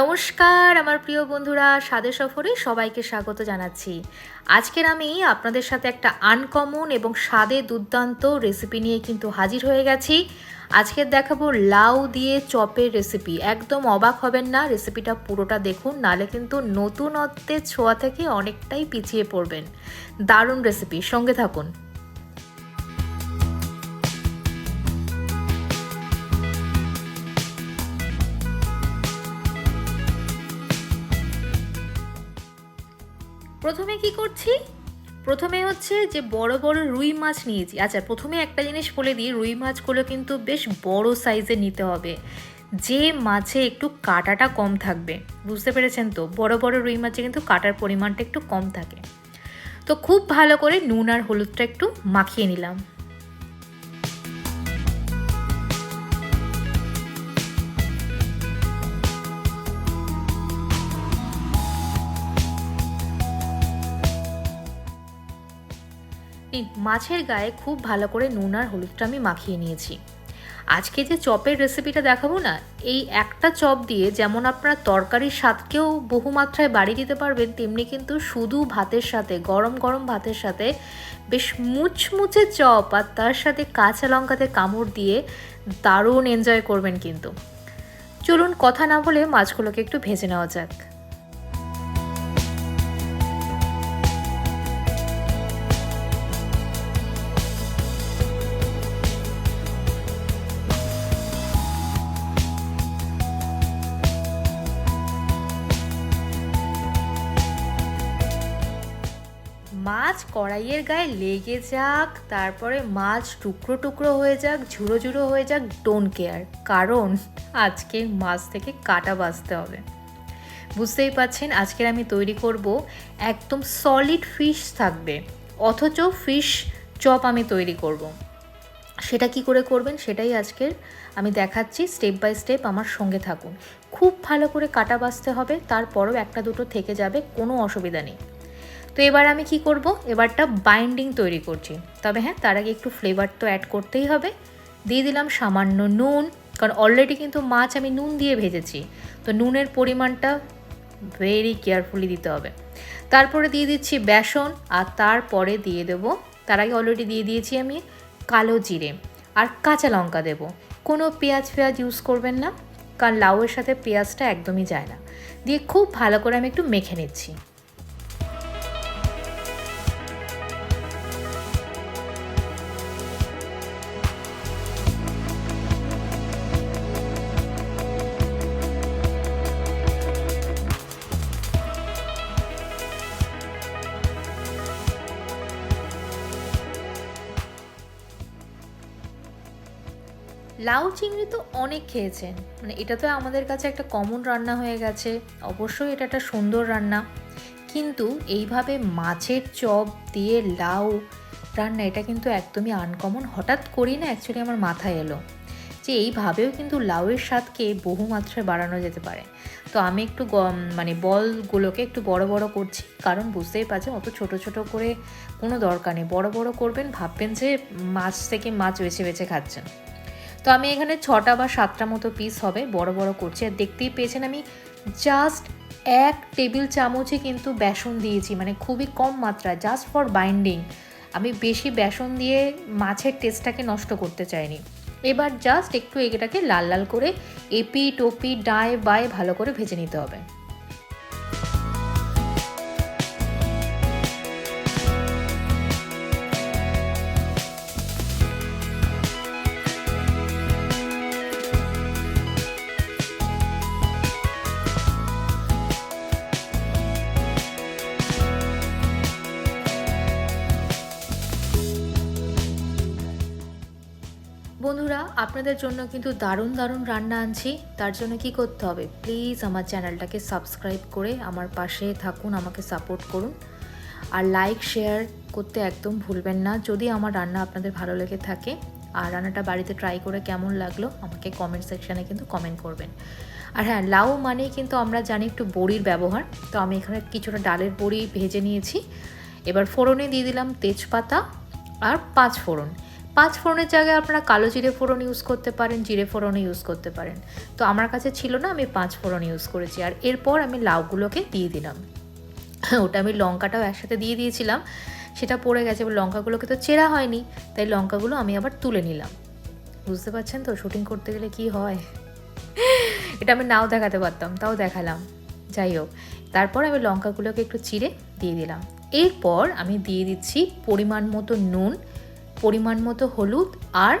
নমস্কার, আমার প্রিয় বন্ধুরা স্বাদে সফরে সবাইকে স্বাগত জানাচ্ছি। আজকের আমি আপনাদের সাথে একটা আনকমন এবং স্বাদে দুর্দান্ত রেসিপি নিয়ে কিন্তু হাজির হয়ে গেছি। আজকের দেখাবো লাউ দিয়ে চপের রেসিপি একদম অবাক হবেন না রেসিপিটা পুরোটা দেখুন, নালে কিন্তু নতুনত্বের ছোঁয়া থেকে অনেকটাই পিছিয়ে পড়বেন। দারুণ রেসিপি সঙ্গে থাকুন। প্রথমে কি করছি? প্রথমে হচ্ছে যে বড় বড় রুই মাছ নিয়েছি। আচ্ছা প্রথমে একটা জিনিস বলে দিই, রুই মাছগুলো কিন্তু বেশ বড় সাইজে নিতে হবে। যে মাছে একটু কাটাটা কম থাকবে, বুঝতে পেরেছেন তো? বড় বড় রুই মাছে কিন্তু কাটার পরিমাণটা একটু কম থাকে। তো খুব ভালো করে নুন আর হলুদটা একটু মাখিয়ে নিলাম। মাছের গায়ে খুব ভালো করে নুন আর হলুদটা আমি মাখিয়ে নিয়েছি। আজকে যে চপের রেসিপিটা দেখাবো না, এই একটা চপ দিয়ে যেমন আপনারা তরকারির স্বাদকেও বহু মাত্রায় বাড়িয়ে দিতে পারবেন, তেমনি কিন্তু শুধু ভাতের সাথে, গরম গরম ভাতের সাথে বেশ মুচমুচে চপ আর তার সাথে কাঁচা লঙ্কাতে কামড় দিয়ে দারুণ এনজয় করবেন কিন্তু। চলুন কথা না বলে মাছগুলোকে একটু ভেজে নেওয়া যাক। কড়াইয়ের গায়ে লেগে যাক, তারপরে মাছ টুকরো টুকরো হয়ে যাক, ঝুড়ো ঝুড়ো হয়ে যাক ডোন্ট কেয়ার কারণ আজকে মাছ থেকে কাটা বাঁচতে হবে। বুঝতেই পাচ্ছেন আজকের আমি তৈরি করব একদম সলিড ফিশ থাকবে, অথচ ফিশ চপ আমি তৈরি করব। সেটা কি করে করবেন সেটাই আজকের আমি দেখাচ্ছি স্টেপ বাই স্টেপ আমার সঙ্গে থাকুন। খুব ভালো করে কাটা বাঁচতে হবে, তারপরও একটা দুটো থেকে যাবে, কোনো অসুবিধা নেই। তো এবার আমি কি করব? এবারটা বাইন্ডিং তৈরি করছি। তবে হ্যাঁ তার আগে একটু ফ্লেভার তো অ্যাড করতেই হবে। দিয়ে দিলাম সামান্য নুন, কারণ অলরেডি কিন্তু মাছ আমি নুন দিয়ে ভেজেছি। তো নুনের পরিমাণটা ভেরি কেয়ারফুলি দিতে হবে। তারপরে দিয়ে দিচ্ছি বেসন, আর তারপরে দিয়ে দেব, তার আগে অলরেডি দিয়ে দিয়েছি আমি কালো জিরে, আর কাঁচা লঙ্কা দেব। কোনো পেঁয়াজ পেঁয়াজ ইউজ করবেন না, কারণ লাউয়ের সাথে পেঁয়াজটা একদমই যায় না। দিয়ে খুব ভালো করে আমি একটু মেখে নিচ্ছি। লাউ চিংড়ি তো অনেক খেয়েছেন। মানে এটা তো আমাদের কাছে একটা কমন রান্না হয়ে গেছে। অবশ্যই এটা একটা সুন্দর রান্না। কিন্তু এইভাবে মাছের চপ দিয়ে লাউ রান্না, এটা কিন্তু একদমই আনকমন হঠাৎ করি না অ্যাকচুয়ালি আমার মাথায় এলো যে এইভাবেও কিন্তু লাউয়ের স্বাদকে বহু মাত্রায় বাড়ানো যেতে পারে। তো আমি একটু মানে বলগুলোকে একটু বড় বড় করছি। কারণ বুঝতেই পারছেন, অত ছোট ছোট করে কোনো দরকার নেই। বড় বড় করবেন, ভাববেন যে মাছ থেকে মাছ বেছে বেছে খাচ্ছেন। তো আমি এখানে ছটা বা সাতটা মতো পিস হবে, বড় বড় করছি। আর দেখতেই পেয়েছেন আমি জাস্ট এক টেবিল চামচে কিন্তু বেসন দিয়েছি মানে খুবই কম মাত্রা জাস্ট ফর বাইন্ডিং আমি বেশি বেসন দিয়ে মাছের টেস্টটাকে নষ্ট করতে চাইনি। এবার জাস্ট একটু এটাকে লাল লাল করে এপি টপি ডায় বায় ভালো করে ভেজে নিতে হবে। আপনাদের জন্য কিন্তু দারুণ দারুণ রান্না আনছি। তার জন্য কি করতে হবে? প্লিজ আমার চ্যানেলটাকে সাবস্ক্রাইব করে আমার পাশে থাকুন, আমাকে সাপোর্ট করুন। আর লাইক শেয়ার করতে একদম ভুলবেন না। যদি আমার রান্না আপনাদের ভালো লেগে থাকে, আর রান্নাটা বাড়িতে ট্রাই করে কেমন লাগল, আমাকে কমেন্ট সেকশানে কিন্তু কমেন্ট করবেন। আর হ্যাঁ লাউ মানেই কিন্তু আমরা জানি একটু বড়ির ব্যবহার। তো আমি এখানে কিছুটা ডালের বড়ি ভেজে নিয়েছি। এবার ফোড়নে দিয়ে দিলাম তেজপাতা আর পাঁচ ফোড়ন। পাঁচ ফোড়নের জায়গায় আপনারা কালো জিরে ফোড়ন ইউজ করতে পারেন, জিরে ফোড়নও ইউজ করতে পারেন। তো আমার কাছে ছিল না, আমি পাঁচ ফোড়ন ইউজ করেছি। আর এরপর আমি লাউগুলোকে দিয়ে দিলাম। ওটা আমি লঙ্কাটাও একসাথে দিয়ে দিয়েছিলাম। সেটা পড়ে গেছে, এবার লঙ্কাগুলোকে তো চেরা হয়নি। তাই লঙ্কাগুলো আমি আবার তুলে নিলাম। বুঝতে পারছেন তো? শুটিং করতে গেলে কি হয়? এটা আমি নাও দেখাতে পারতাম, তাও দেখালাম। যাই হোক, তারপর আমি লঙ্কাগুলোকে একটু চিড়ে দিয়ে দিলাম। এরপর আমি দিয়ে দিচ্ছি পরিমাণ মতো নুন পরিমাণ মতো হলুদ আর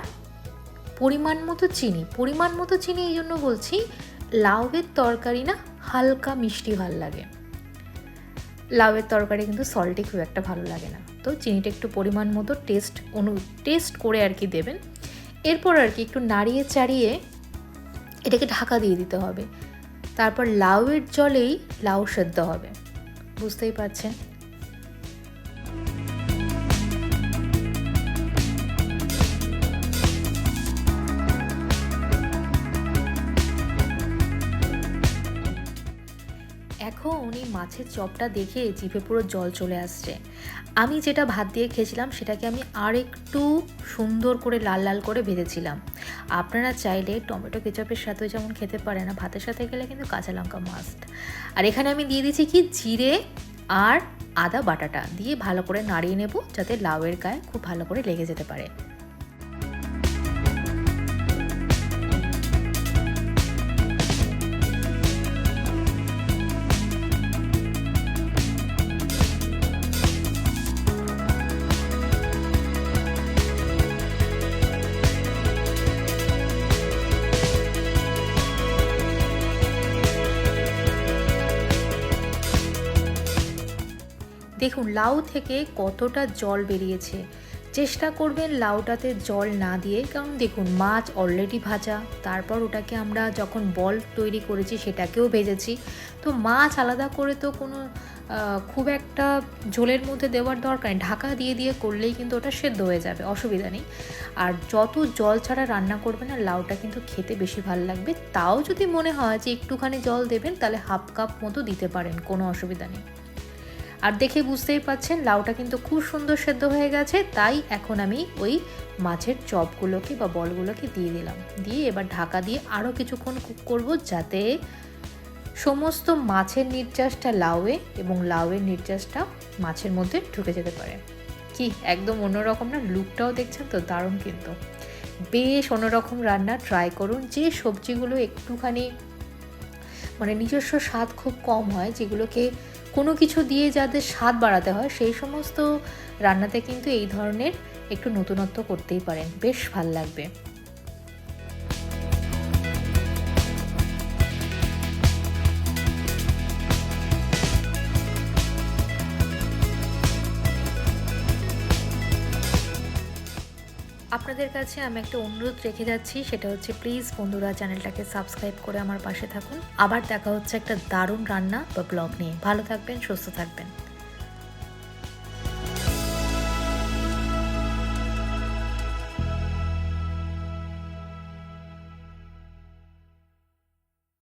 পরিমাণ মতো চিনি। পরিমাণ মতো চিনি এই জন্য বলছি, লাউয়ের তরকারি না হালকা মিষ্টি ভালো লাগে। লাউয়ের তরকারি কিন্তু সল্টে খুব একটা ভালো লাগে না। তো চিনিটা একটু পরিমাণ মতো টেস্ট অনু টেস্ট করে আর কি দেবেন। এরপর আর কি একটু নাড়িয়ে চাড়িয়ে এটাকে ঢাকা দিয়ে দিতে হবে। তারপর লাউয়ের জলেই লাউ সেদ্ধ হবে। বুঝতেই পারছেন? এই মাছের চপটা দেখে জিভে পুরো জল চলে আসছে। আমি যেটা ভাত দিয়ে খেয়েছিলাম সেটাকে আমি আর একটু সুন্দর করে লাল লাল করে ভেজেছিলাম। আপনারা চাইলে টমেটো কেচাপের সাথে যেমন খেতে পারে না ভাতের সাথে গেলে কিন্তু কাঁচা লঙ্কা মাস্ট আর এখানে আমি দিয়ে দিচ্ছি কি? জিরে আর আদা বাটাটা দিয়ে ভালো করে নাড়িয়ে নেব যাতে লাউয়ের গায়ে খুব ভালো করে লেগে যেতে পারে। দেখুন, লাউ থেকে কতটা জল বেরিয়েছে। চেষ্টা করবেন লাউটাতে জল না দিয়ে, কারণ দেখুন, মাছ অলরেডি ভাজা। তারপর ওটাকে আমরা যখন বল তৈরি করেছি, সেটাকেও ভেজেছি। তো মাছ আলাদা করে তো কোনো খুব একটা ঝোলের মধ্যে দেওয়ার দরকার নেই। ঢাকা দিয়ে দিয়ে করলেই কিন্তু ওটা সেদ্ধ হয়ে যাবে, অসুবিধা নেই। আর যত জল ছাড়া রান্না করবে না, লাউটা কিন্তু খেতে বেশি ভালো লাগবে। তাও যদি মনে হয় যে একটুখানি জল দেবেন, তাহলে হাফ কাপ মতো দিতে পারেন, কোনো অসুবিধা নেই। আর দেখে বুঝতেই পাচ্ছেন লাউটা কিন্তু খুব সুন্দর সেদ্ধ হয়ে গেছে, তাই এখন আমি ওই মাছের চপগুলোকে বা বলগুলোকে দিয়ে দিলাম। দিয়ে এবার ঢাকা দিয়ে আরও কিছুক্ষণ কুক করব যাতে সমস্ত মাছের নির্যাসটা লাউয়ে এবং লাউয়ের নির্যাসটা মাছের মধ্যে ঢুকে যেতে পারে। কি, একদম অন্যরকম না? লুকটাও দেখছেন তো? দারুণ কিন্তু। বেশ অন্যরকম রান্না ট্রাই করুন। যে সবজিগুলো একটুখানি মানে নিজস্ব স্বাদ খুব কম হয়, যেগুলোকে কোনো কিছু দিয়ে যাদের স্বাদ বাড়াতে হয়, সেই সমস্ত রান্নাতে কিন্তু এই ধরনের একটু নতুনত্ব করতেই পারেন। বেশ ভালো লাগবে। আপনাদের কাছে আমি একটা অনুরোধ রেখে যাচ্ছি, সেটা হচ্ছে প্লিজ বন্ধুরা চ্যানেলটাকে সাবস্ক্রাইব করে আমার পাশে থাকুন। আবার দেখা হচ্ছে একটা দারুণ রান্না বা ব্লগ নিয়ে। ভালো থাকবেন, সুস্থ থাকবেন।